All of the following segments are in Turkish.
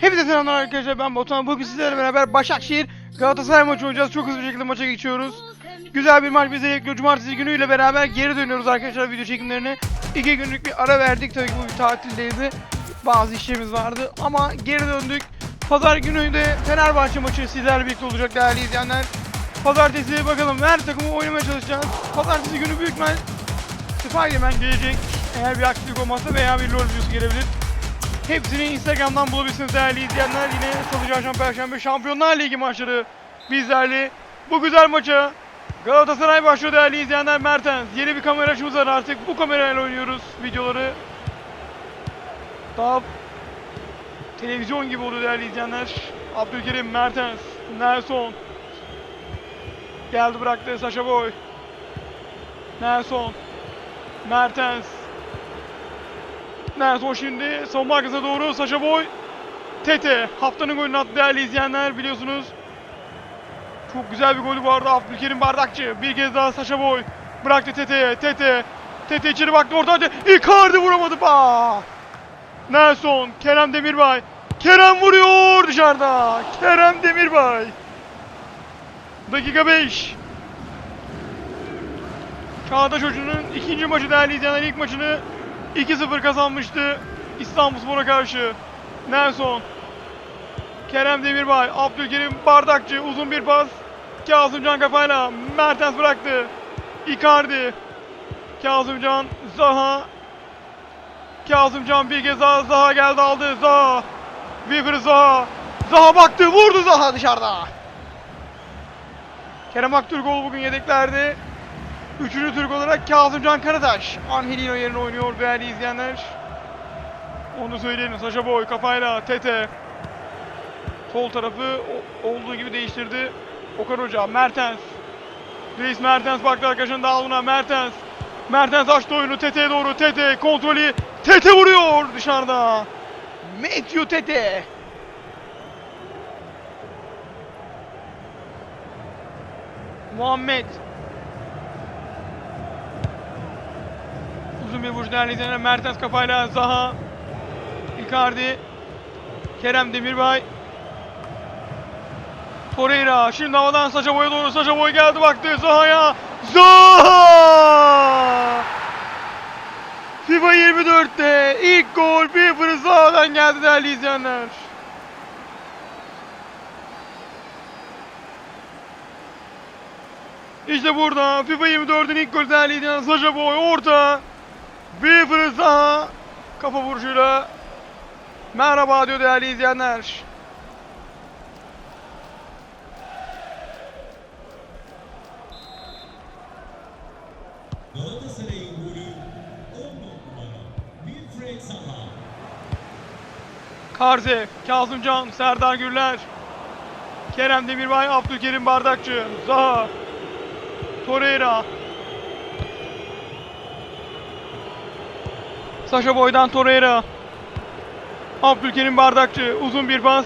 Hepinize selamlar arkadaşlar ben Batuhan. Bugün sizlerle beraber Başakşehir Galatasaray maçı oynayacağız. Çok hızlı bir şekilde maça geçiyoruz. Güzel bir maç bize bekliyor. Cumartesi günüyle beraber geri dönüyoruz arkadaşlar video çekimlerine. İki günlük bir ara verdik. Tabii ki bu bir tatildeydi. Bazı işlerimiz vardı ama geri döndük. Pazar günü de Fenerbahçe maçı sizlerle birlikte olacak değerli izleyenler. Pazartesi bakalım her takımı oynamaya çalışacağız. Pazartesi günü büyük ihtimal Spiderman gelecek. Eğer bir aksilik olmazsa veya bir LoL videosu gelebilir. Hepsini Instagram'dan bulabilirsiniz değerli izleyenler. Yine Salı, Çarşamba, Perşembe Şampiyonlar Ligi maçları bizlerle. Bu güzel maça Galatasaray başlıyor değerli izleyenler. Mertens yeni bir kamera açımız var artık. Bu kamerayla oynuyoruz videoları. Daha televizyon gibi oldu değerli izleyenler. Abdülkerim, Mertens, Nelson. Geldi bıraktı Saşa Boy. Nelson. Mertens. Nelson şimdi son arkasına doğru Saşa Boy. Tete haftanın golünü attı değerli izleyenler biliyorsunuz. Çok güzel bir golü vardı Abdülkerim Bardakçı. Bir kez daha Saşa Boy. Bıraktı Tete'ye. Tete. Tete içeri baktı orta hadi. Icardi vuramadı. Bah! Nelson. Kerem Demirbay. Kerem vuruyor dışarıda. Kerem Demirbay. Dakika 5. Çağdaş Hoca'nın ikinci maçı değerli izleyenler ilk maçını 2-0 kazanmıştı İstanbulspor'a karşı. Nelson. Kerem Demirbay, Abdülkerim Bardakçı uzun bir pas. Kazımcan kafayla Mertens bıraktı. Icardi. Kazımcan, Zaha. Kazımcan bir kez daha Zaha geldi aldı. Zaha. Weaver Zaha. Zaha baktı vurdu Zaha dışarıda. Kerem Aktürkoğlu bugün yedeklerde. Üçüncü Türk olarak Kazımcan Karataş. Angelino yerine oynuyor değerli izleyenler. Onu söyleyelim. Saşa Boy kafayla Tete. Sol tarafı olduğu gibi değiştirdi. Okan Hoca, Mertens. Reis Mertens baktı arkadaşının dağılına. Mertens. Mertens açtı oyunu Tete'ye doğru. Tete kontrolü. Tete vuruyor dışarıda. Matthew Tete. Muhammed. Uzun bir vuruş değerli. Mertens kafayla Zaha. Icardi. Kerem Demirbay. Torreira. Şimdi havadan Saşa Boy'a doğru. Saşa Boy geldi baktı. Zaha'ya. Zaha! FIFA 24'te ilk gol FIFA Zaha'dan geldi değerli izleyenler. İşte burada FIFA 24'ün ilk golü değerli izleyenler. Saşa Boy orta. Bir fırza kafa vuruşuyla merhaba diyor değerli izleyenler. Galatasaray'ın golü 10 numara. Wilfred Zaha. Karze, Kazımcan, Serdar Gürler, Kerem Demirbay, Abdülkerim Bardakçı, Zaha, Torreira, Saşa Boy'dan Torreira, Abdülkerim Bardakçı, uzun bir pas,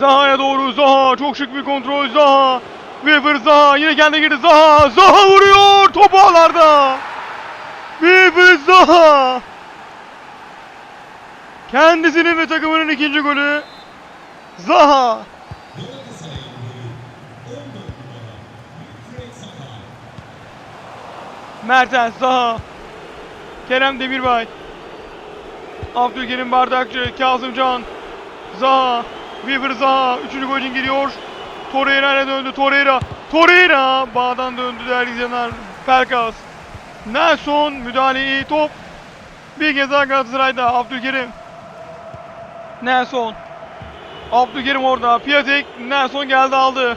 Zaha'ya doğru, Zaha, çok şık bir kontrol, Zaha, Weaver Zaha, yine kendi girdi, Zaha, Zaha vuruyor, topu ağlarda, Weaver Zaha, Kendisinin ve takımının ikinci golü. Zaha. Galatasaray'ın golü 10 numara Wilfred Zaha. Mertens, Zaha. Kerem Demirbay. Abdülkerim Bardakçı, Kazımcan. Zaha. Weaver Zaha. Üçüncü gol için giriyor. Torreira ile döndü. Torreira. Torreira. Bağdan döndü değerli izleyenler. Pelkas. Nelson. Müdahale iyi. Top. Bir kez daha Galatasaray'da. Abdülkerim. Nelson. Abdülkerim orada. Piatek. Nelson geldi aldı.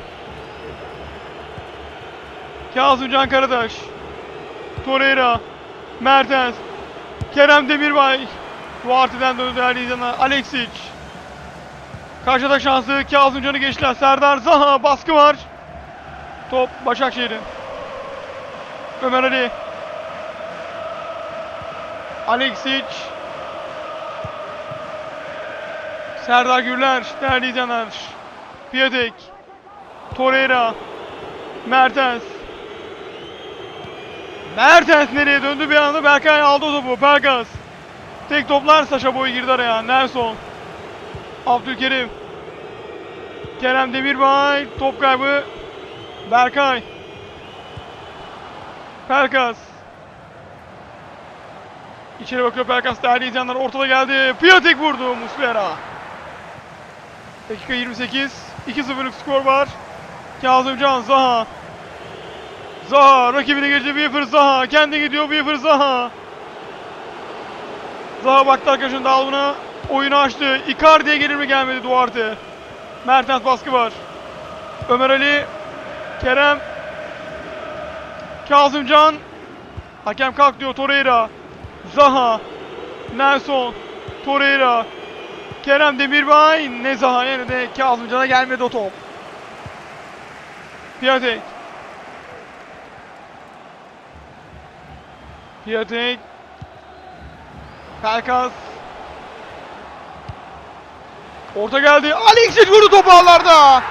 Kazımcan Karadaş. Torreira. Mertens. Kerem Demirbay. Duarte'den döndü değerli izleyenler. Alexic. Karşıda şansı Kazımcan'ı geçtiler. Serdar Zaha baskı var. Top Başakşehir'in. Ömer Ali. Alexic. Serdar Gürler değerli izleyenler. Piatek. Torreira. Mertens. Mertens nereye döndü bir anda Berkay aldı topu. Pelkas. Tek toplar Saşa boyu girdi araya. Nelson. Abdülkerim. Kerem Demirbay. Top kaybı. Berkay. Pelkas. İçeri bakıyor Pelkas değerli izleyenler ortada geldi. Piatek vurdu Muslera. Dakika 28. 2-0'lık skor var. Kazımcan Zaha. Zaha rakibine geçti Weaver Zaha. Kendi gidiyor Weaver Zaha. Zaha baktı arkadaşın dalgına. Oyunu açtı. Icardi'ye gelir mi gelmedi Duarte. Mertens baskı var. Ömer Ali. Kerem. Kazımcan. Hakem kalk diyor Torreira. Zaha. Nelson. Torreira. Kerem Demirbay. Ne Zaha yine de Kazımcan'a gelmedi o top. Piatek. Piatek. Pelkas. Orta geldi. Alexic vurdu topu ağlarda.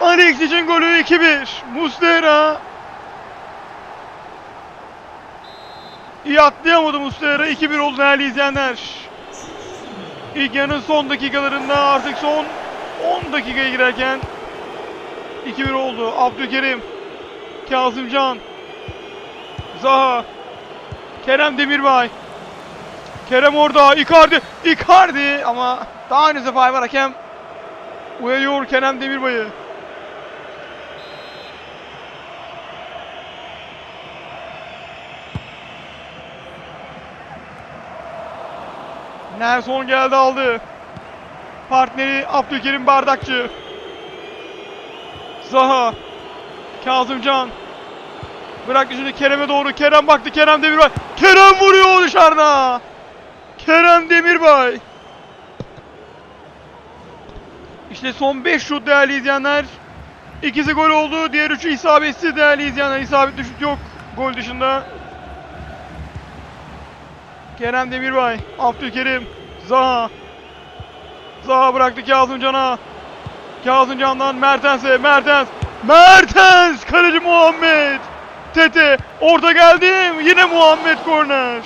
Alexic'in golü 2-1. Muslera. İyi atlayamadı Muslera. 2-1 oldu değerli izleyenler. İlk yarının son dakikalarında artık son 10 dakikaya girerken 2-1 oldu. Abdülkerim. Kazımcan. Zaha. Kerem Demirbay. Kerem orada. Icardi. Icardi ama daha önce faal var hakem. Uyarıyor Kerem Demirbay'ı. Nelson geldi aldı. Partneri Abdülkerim Bardakçı. Zaha. Kazımcan. Bıraktı şimdi Kerem'e doğru. Kerem baktı. Kerem Demirbay. Kerem vuruyor dışarıda. Demirbay. İşte son 5 şut değerli izleyenler. İkisi gol oldu. Diğer üçü isabetsiz değerli izleyenler. İsabetli şut yok gol dışında. Kerem Demirbay. Abdülkerim. Zaha. Zaha bıraktı Kazımcan'a. Kazımcan'dan Mertens'e. Mertens. Mertens. Kaleci Muhammed. Tete. Orta geldi. Yine Muhammed korner.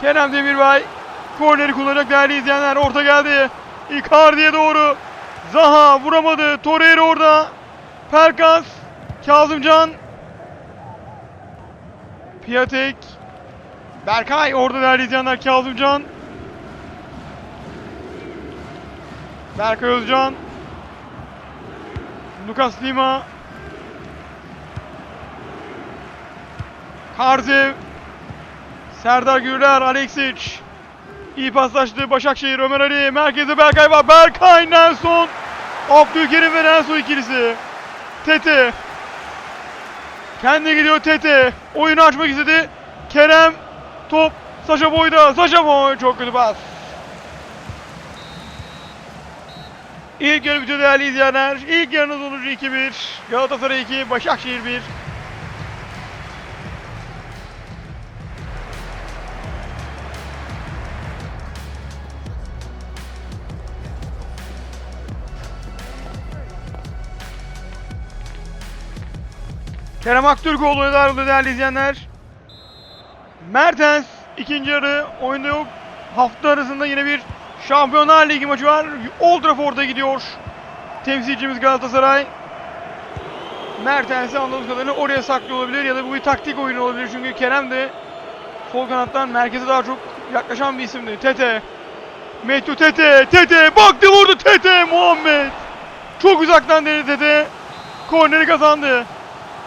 Kerem Demirbay korneri kullanacak değerli izleyenler. Orta geldi. Icardi'ye doğru. Zaha vuramadı. Torreira orada. Pelkas. Kazımcan. Piatek. Berkay orada değerli izleyenler. Kazımcan. Berkay Özcan. Lucas Lima. Karzev. Serdar Gürler, Alexic. İyi paslaştı Başakşehir, Ömer Ali. Merkeze Berkay var. Berkay, Nelson. Abdülkerim ve Nelson ikilisi. Tete. Kendi gidiyor Tete. Oyunu açmak istedi. Kerem. Top. Saşa Boy'da. Saşa Boy. Çok kötü pas. İlk yarı bitiyor değerli izleyenler. İlk yarının sonucu 2-1. Galatasaray 2, Başakşehir 1. Kerem Aktürkoğlu ayrıldı değerli izleyenler. Mertens ikinci yarı oyunda yok. Hafta arasında yine bir Şampiyonlar Ligi maçı var. Old Trafford'a gidiyor. Temsilcimiz Galatasaray. Mertens'i anladığımız kadarıyla oraya saklıyor olabilir ya da bu bir taktik oyunu olabilir. Çünkü Kerem de sol kanattan merkeze daha çok yaklaşan bir isimdi. Tete. Metu Tete. Tete. Baktı vurdu Tete. Muhammed. Çok uzaktan denedi Tete. Korneri kazandı.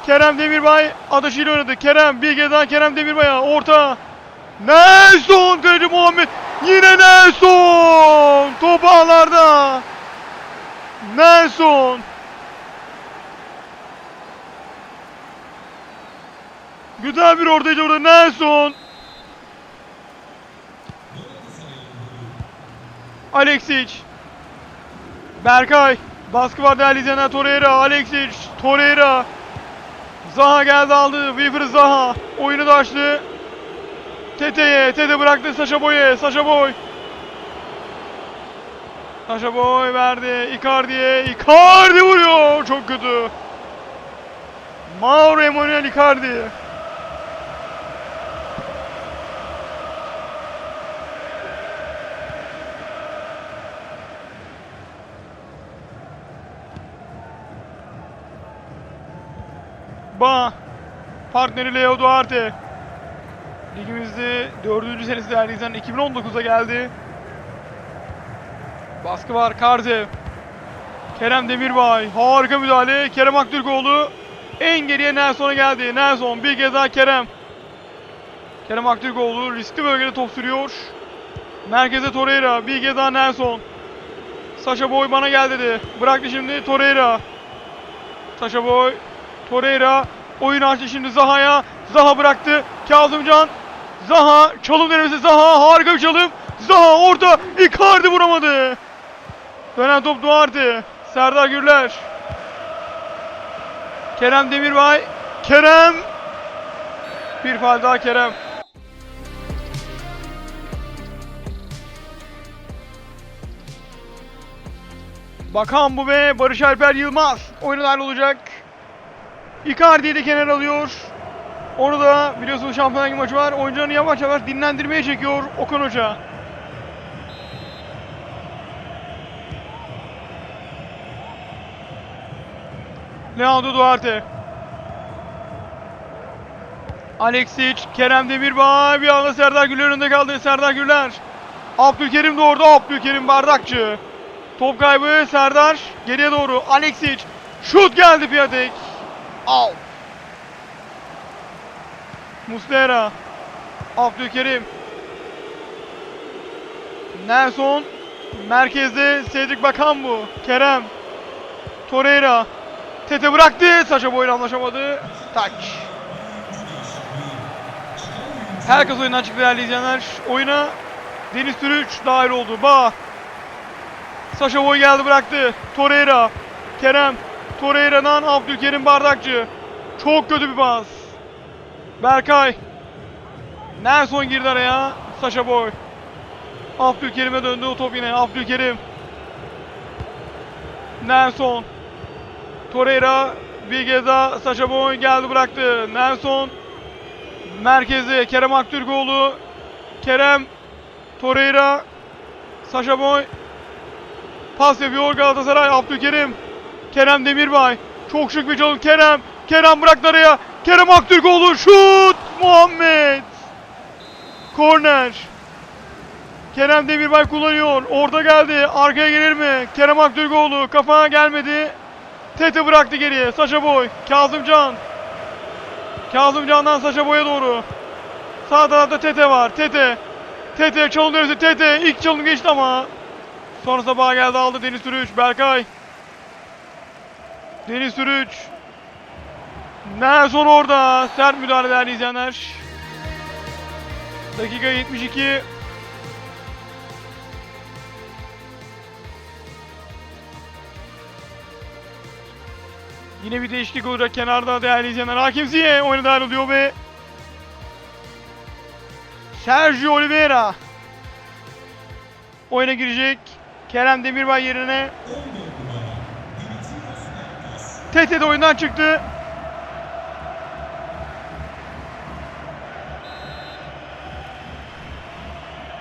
Kerem Demirbay adaşıyla oynadı. Kerem bir kez daha Kerem Demirbay'a orta. Nelson kaleci Muhammed. Yine Nelson. Top ağlarda. Nelson. Güzel bir ortaydı orada Nelson. Alexic. Berkay. Baskı var değerli izleyenler. Torreira. Alexic. Torreira. Zaha geldi aldı. Weaver Zaha. Oyunu da açtı. Tete'ye. Tete bıraktı Saşa Boy'e. Saşa Boy. Saşa Boy verdi. Icardi'ye. Icardi vuruyor. Çok kötü. Mauro Emanuel Icardi. Ba. Partneri Leo Duarte. Ligimizde dördüncü senesi değerli izleyenler 2019'a geldi. Baskı var Karzev. Kerem Demirbay. Harika müdahale. Kerem Aktürkoğlu. En geriye Nelson'a geldi. Nelson bir kez daha Kerem. Kerem Aktürkoğlu riskli bölgede top sürüyor. Merkeze Torreira. Bir kez daha Nelson. Saşa Boy bana gel dedi. Bıraktı şimdi Torreira. Saşa Boy. Torreira. Oyun açtı şimdi Zaha'ya. Zaha bıraktı. Kazımcan. Zaha. Çalım denemesi Zaha. Harika bir çalım. Zaha orada. Icardi vuramadı. Dönen top Duarte. Serdar Gürler. Kerem Demirbay. Kerem. Bir faal daha Kerem. Bakan bu ve Barış Alper Yılmaz oyuna dahil olacak. Icardi'yi de kenar alıyor. Onu da biliyorsunuz Şampiyonlar maçı var. Oyuncularını yavaş yavaş dinlendirmeye çekiyor Okan Hoca. Leandro Duarte. Alexic, Kerem Demirbay bir anda Serdar Güler önünde kaldı. Serdar Güler. Abdülkerim de orada. Abdülkerim bardakçı. Top kaybı Serdar geriye doğru. Alexic. Şut geldi Piatek. Al. Muslera. Abdülkerim. Nelson. Merkezde Cedric Bakan bu. Kerem. Torreira. Tete bıraktı. Saşa boyla anlaşamadı. Taç. Herkes oyundan çıktı değerli izleyenler. Oyuna Deniz Türüç dahil oldu. Ba. Saşa Boy geldi bıraktı. Torreira. Kerem. Torreira'dan Abdülkerim Bardakçı. Çok kötü bir pas. Berkay. Nelson girdi araya. Saşa Boy. Abdülkerim'e döndü o top yine. Abdülkerim. Nelson. Torreira. Bir kez daha Saşa Boy geldi bıraktı. Nelson. Merkezi Kerem Aktürkoğlu. Kerem. Torreira. Saşa Boy. Pas yapıyor Galatasaray Abdülkerim. Kerem Demirbay. Çok şık bir çalım Kerem. Kerem bıraktı araya. Kerem Aktürkoğlu şut. Muhammed. Korner. Kerem Demirbay kullanıyor. Orada geldi. Arkaya gelir mi? Kerem Aktürkoğlu kafana gelmedi. Tete bıraktı geriye. Saşa Boy. Kazımcan. Kazımcan'dan Saşa Boy'a doğru. Sağ tarafta Tete var. Tete. Tete çalım dönüşü Tete. İlk çalım geçti ama. Sonrasında bağ geldi aldı Deniz Sürüç. Berkay. Deniz Sürüç. Nelson orada. Sert müdahale değerli izleyenler. Dakika 72. Yine bir değişiklik olacak kenarda değerli izleyenler. Hakim Ziye oyuna oluyor ve Sergio Oliveira oyuna girecek. Kerem Demirbay yerine 10 numara Dimitrios Tete de oyundan çıktı.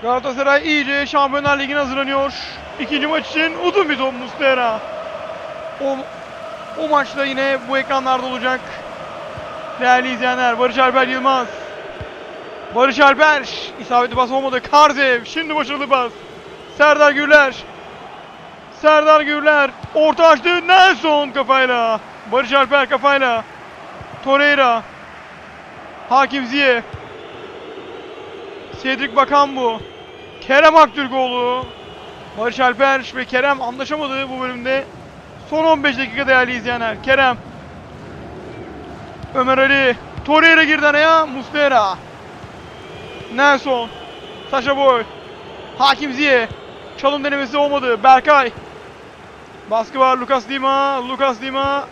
Galatasaray iyice Şampiyonlar Ligi'ne hazırlanıyor. İkinci maç için uzun bir top Muslera. O, o maçta yine bu ekranlarda olacak. Değerli izleyenler Barış Alper Yılmaz. Barış Alper isabetli pas olmadı. Karzev şimdi başarılı pas. Serdar Gürler. Serdar Gürler orta açtı Nelson kafayla. Barış Alper kafayla. Torreira. Hakim Ziye. Cedric Bakan bu. Kerem Aktürkoğlu. Barış Alper ve Kerem anlaşamadı bu bölümde. Son 15 dakika değerli izleyenler. Kerem. Ömer Ali. Torreira girdi araya. Muslera. Nelson. Saşa Boy. Hakim Ziye. Çalım denemesi olmadı. Berkay. Baskı var Lucas Lima. Lucas Lima.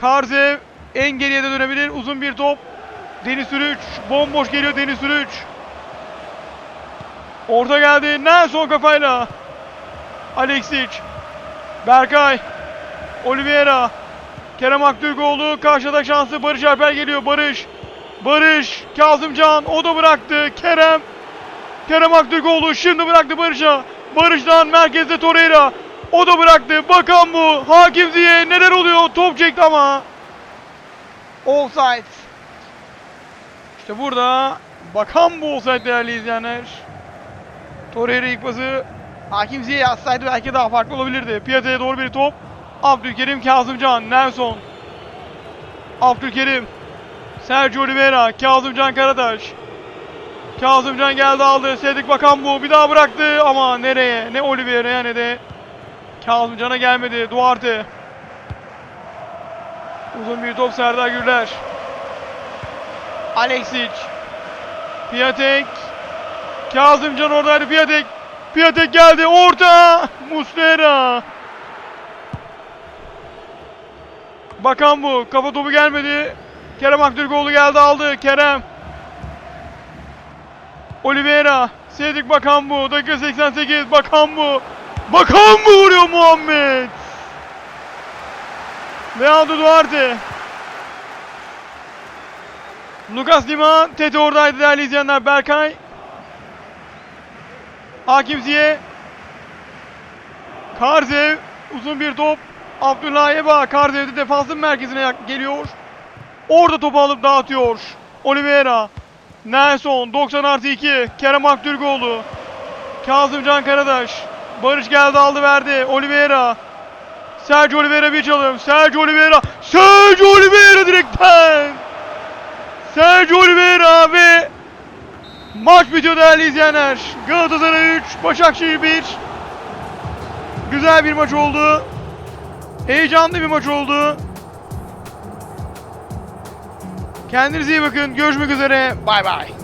Karzev en geriye de dönebilir. Uzun bir top. Deniz Sürüç. Bomboş geliyor Deniz Sürüç. Orta geldi. Nelson kafayla. Alexic. Berkay. Oliveira. Kerem Aktürkoğlu. Karşıda şansı Barış Alper geliyor. Barış. Barış. Kazımcan. O da bıraktı. Kerem. Kerem Aktürkoğlu şimdi bıraktı Barış'a. Barış'tan merkezde Torreira. O da bıraktı. Bakan bu. Hakim Ziye neler oluyor? Top çekti ama. Offside. İşte burada bakan bu offside değerli izleyenler. Torreira ilk pası Hakim Ziyech atsaydı belki daha farklı olabilirdi. Piyasaya doğru bir top. Abdülkerim Kazımcan, Nelson. Abdülkerim. Sergio Oliveira, Kazımcan Karataş. Kazımcan geldi aldı. Sedik Bakan bu. Bir daha bıraktı ama nereye? Ne Oliveira'ya ne de Kazımcan'a gelmedi. Duarte. Uzun bir top Serdar Gürler. Alexic. Piatek. Kazımcan oradaydı Piatek. Piatek geldi orta. Muslera. Bakan bu. Kafa topu gelmedi. Kerem Aktürkoğlu geldi aldı. Kerem. Oliveira. Sedik Bakan bu. Dakika 88. Bakan bu. Bakan bu vuruyor Muhammed. Leandro Duarte. Lucas Lima. Tete oradaydı değerli izleyenler. Berkay. Hakim Ziye. Karzev. Uzun bir top. Abdullah Eba. Karzev de defansın merkezine geliyor. Orada topu alıp dağıtıyor. Oliveira. Nelson 90 artı 2. Kerem Aktürkoğlu. Kazımcan Karadaş. Barış geldi aldı verdi. Oliveira. Sergio Oliveira bir çalım. Sergio Oliveira. Sergio Oliveira direkten. Sergio Oliveira ve maç bitiyor değerli izleyenler. Galatasaray 3, Başakşehir 1. Güzel bir maç oldu. Heyecanlı bir maç oldu. Kendinize iyi bakın. Görüşmek üzere. Bay bay.